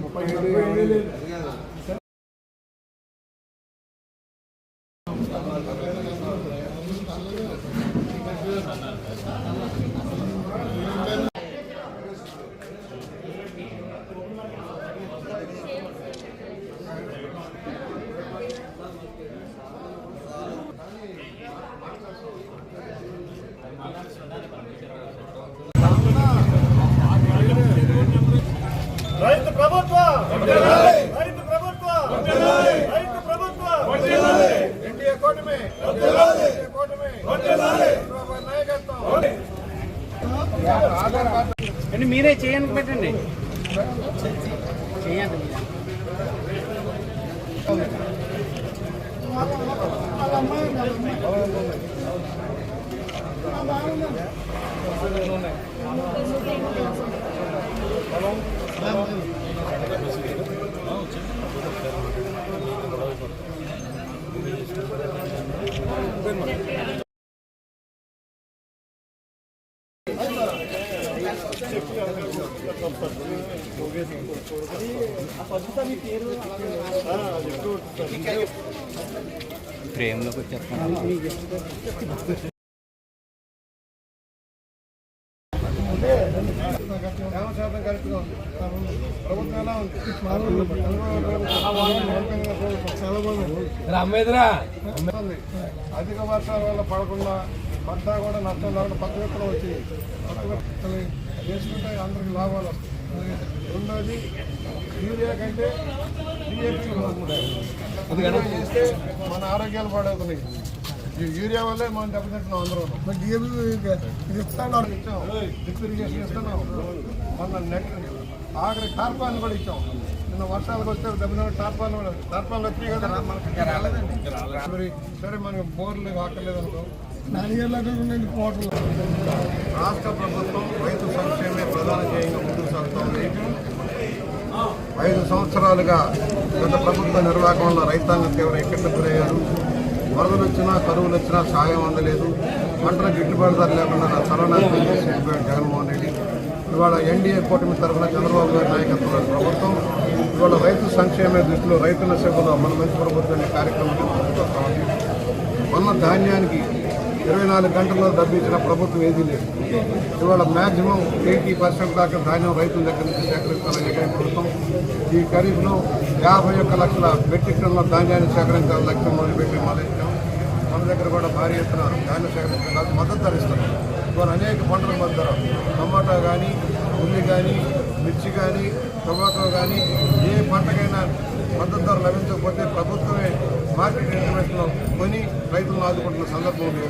ముప్పై రైతు ప్రభుత్వం రైతు ప్రభుత్వం రైతు కూటమి కూటమి. అండి మీరే చేయండి పెట్టండి. చేయండి. మీరే ఫ్రేమ్లోకి వచ్చేస్తాను యాభై శాతం కరెక్ట్గా ఉంది. ప్రభుత్వం ఎలా ఉంది. చాలా బాగుంది రామేంద్రా ఉంది. అధిక వర్షాల వల్ల పడకుండా పంట కూడా నష్టం లేకుండా పక్క విత్తనం వచ్చి వేసుకుంటే అందరికి లాభాలు వస్తాయి. రెండోది యూరియా కంటే డిఏపీ చేస్తే మన ఆరోగ్యాలు పాడవుతున్నాయి యూరియా వల్లే మనం దెబ్బతింటున్నాం అందరూ ఇది ఇస్తాను? ఇచ్చాం. డ్రిప్ ఇరిగేషన్ ఇస్తున్నాం. మొన్న నెట్ ఆఖరి టార్పాన్ కూడా ఇచ్చాం. నిన్న వర్షాలకు వస్తే దెబ్బతిన్న టార్పాన్ కూడా టార్పాన్లు వచ్చాయి కదా. మనకి మరి సరే మనకి బోర్లు ఆకలేదు అనుకో. రాష్ట్ర ప్రభుత్వం రైతు సంక్షేమే ప్రధాన ధ్యేయంగా ముందుకు సాగుతోంది. ఐదు సంవత్సరాలుగా గత ప్రభుత్వ నిర్వాహకంలో రైతాంగం తీవ్ర ఇక్కట్లు గురయ్యారు. వరదలు వచ్చినా కరువులు వచ్చినా సాయం అందలేదు. పంటల గిట్టుబాటు ధర లేకుండా నా సరళాన్ని చేసిపోయాడు జగన్మోహన్ రెడ్డి. ఇవాళ ఎన్డీఏ కూటమి తరఫున చంద్రబాబు గారి నాయకత్వంలో ప్రభుత్వం. ఇవాళ రైతు సంక్షేమ దృష్టిలో రైతుల సేవలో మన మంచి ప్రభుత్వం అనే కార్యక్రమం ముందుకొస్తా ఉంది. మొన్న ధాన్యానికి ఇరవై నాలుగు గంటల్లో డబ్బించిన ప్రభుత్వం ఏదీ లేదు. ఇవాళ మ్యాక్సిమం ఎయిటీ పర్సెంట్ దాకా ధాన్యం రైతుల దగ్గర నుంచి సేకరిస్తారని ఏకైక ప్రభుత్వం. ఈ ఖరీఫ్లో యాభై ఒక్క లక్షల మెట్రిక్ టన్నుల ధాన్యాన్ని సేకరించాలని లక్ష్యం మొదలుపెట్టి మొదలెట్టాం మన దగ్గర కూడా భారీ ఎత్తున ధాన్యం సేకరించడానికి మద్దతు ధరిస్తున్నాం ఇవాళ అనేక పంటల మద్దతు ధర. టమాటా కానీ ఉల్లి కానీ మిర్చి కానీ టొబాకో కానీ ఏ పంటకైనా మద్దతు ధర లభించకపోతే ప్రభుత్వమే మార్కెట్ ఇన్ఫర్మేషన్లో కొని రైతులను ఆదుకుంటున్న సందర్భం ఉంది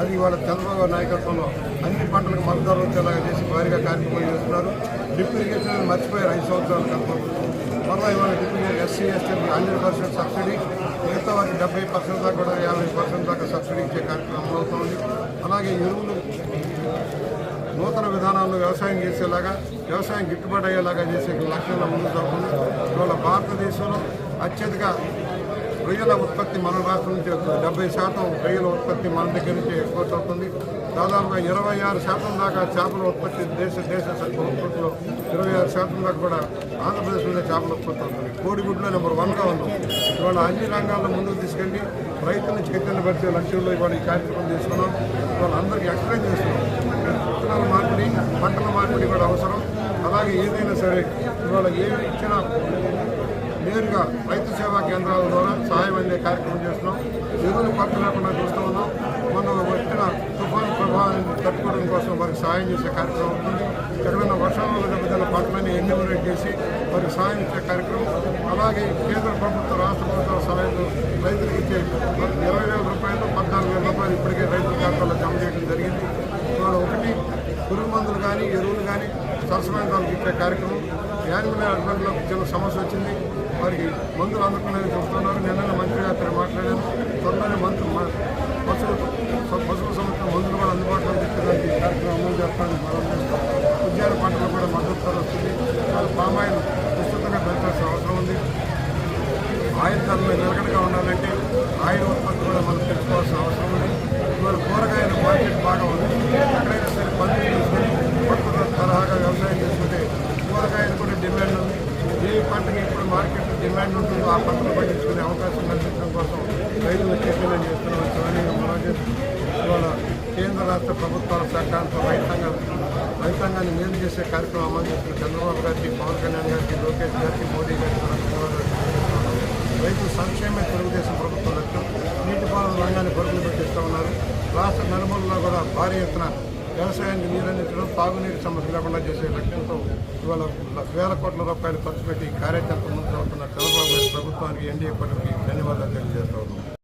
అది ఇవాళ చంద్రబాబు నాయకత్వంలో అన్ని పంటలకు మద్దతు ధర వచ్చేలాగా చేసి భారీగా కార్యక్రమాలు చేస్తున్నారు. డ్రిప్ ఇరిగేషన్ మర్చిపోయారు ఐదు సంవత్సరాలు కనుక. మరలా ఇవాళ డ్రిప్ ఇరిగేషన్ ఎస్సీ ఎస్టీకి హండ్రెడ్ పర్సెంట్ సబ్సిడీ మిగతా వారికి డెబ్బై పర్సెంట్ దాకా కూడా యాభై పర్సెంట్ దాకా సబ్సిడీ ఇచ్చే కార్యక్రమం అమలవుతోంది అలాగే ఎరువులు నూతన విధానాల్లో వ్యవసాయం చేసేలాగా వ్యవసాయం గిట్టుబాటు అయ్యేలాగా చేసే లక్ష్యంలో ముందు జరుగుతుంది ఇవాళ భారతదేశంలో అత్యధిక రొయ్యల ఉత్పత్తి మన రాష్ట్రం నుంచి వస్తుంది డెబ్బై శాతం రొయ్యల ఉత్పత్తి మన దగ్గర నుంచి ఎక్స్పోర్ట్ అవుతుంది. దాదాపుగా ఇరవై ఆరు శాతం దాకా చేపల ఉత్పత్తి దేశ దేశ ఉత్పత్తిలో ఇరవై ఆరు శాతం దాకా కూడా ఆంధ్రప్రదేశ్లోనే చేపల ఉత్పత్తి అవుతుంది. కోడిగుడ్లో నెంబర్ వన్గా ఉన్నాం ఇవాళ అన్ని రంగాల్లో ముందుకు తీసుకెళ్ళి రైతులను చైతన్యపరిచే లక్ష్యంలో ఇవాళ ఈ కార్యక్రమం తీసుకున్నాం ఇవాళ అందరికీ ఎక్స్ప్లెయిన్ చేస్తున్నాం. విత్తనాల మార్పిడి పంటల మార్పిడి కూడా అవసరం. అలాగే ఏదైనా సరే ఇవాళ ఏమి ఇచ్చినా నేరుగా రైతు సేవా కేంద్రాల ద్వారా సహాయం అందే కార్యక్రమం చేస్తున్నాం. ఎరువులు పట్టు లేకుండా చూస్తూ ఉన్నాం. మొన్న వచ్చిన తుఫాను ప్రభావాన్ని తట్టుకోవడం కోసం వారికి సహాయం చేసే కార్యక్రమం ఉంటుంది ఎక్కడైనా వర్షాలు దెబ్బతిన్న పంటలని ఎన్యూమరేట్ చేసి వారికి సహాయం ఇచ్చే కార్యక్రమం. అలాగే కేంద్ర ప్రభుత్వం రాష్ట్ర ప్రభుత్వ సహాయంతో రైతులకు ఇచ్చే ఇరవై వేల రూపాయలు పద్నాలుగు వేల రూపాయలు ఇప్పటికే రైతుల ఖాతాలో జమ చేయడం జరిగింది. ఇవాళ ఒకటి పురుగు మందులు కానీ ఎరువులు కానీ సరసమైన వాళ్ళకి ఇచ్చే కార్యక్రమం. యానిమల్ హస్బెండ్లో చిన్న సమస్య వచ్చింది. వారికి మందులు అందుకునేది చెప్తున్నారు నిన్న మంత్రి గారితో మాట్లాడాను త్వరలోనే మంత్రి మ- పశువు పశువుల సంస్థ మందులు కూడా అందుబాటులో తెచ్చడానికి కార్యక్రమం అమలు చేస్తామని మనం చేస్తాం. ఉద్యాన పంటలు కూడా మద్దతు ధర వస్తుంది. వాళ్ళు పామాయిల్ విస్తృతంగా పెంచాల్సిన అవసరం ఉంది. ఆయిల్ ధరలు నిలకడగా ఉండాలంటే ఆయిల్ ఉత్పత్తి కూడా మనం తెచ్చుకోవాల్సిన అవసరం ఉంది. ఇవాళ కూరగాయల మార్కెట్ బాగా ఉంది. ఎక్కడైనా సరే పండుగ తీసుకొని కొత్త తరహాగా వ్యవసాయం చేసుకుంటే కూరగాయలు కూడా డిమాండ్ ఉంది. ఏ పంటకి ఇప్పుడు మార్కెట్ డిమాండ్ ఉంటుందో ఆ పంటను పండించుకునే అవకాశం కల్పించడం కోసం రైతులు చర్యలు చేస్తున్నాం సవనీయంగా మనం ఇవాళ కేంద్ర రాష్ట్ర ప్రభుత్వాల సహకారంతో రైతాంగం రైతాంగాన్ని మేలు చేసే కార్యక్రమం అమలు చేస్తున్న చంద్రబాబు గారికి పవన్ కళ్యాణ్ గారికి లోకేష్ గారికి మోడీ గారికి కూడా రైతు సంక్షేమే తెలుగుదేశం ప్రభుత్వం లక్ష్యం. నీటిపారుదల రంగాన్ని పరుగులు పెట్టిస్తూ ఉన్నారు. రాష్ట్ర నలుమూలలో కూడా భారీ ఎత్తున వ్యవసాయానికి నీరందించడం తాగునీరు సమస్య లేకుండా చేసే లక్ష్యంతో ఇవాళ వేల కోట్ల రూపాయలు ఖర్చు పెట్టి కార్యాచరణ ముందు చదువుతున్న చంద్రబాబు ప్రభుత్వానికి ఎన్డీఏ పార్టీకి ధన్యవాదాలు తెలియజేస్తా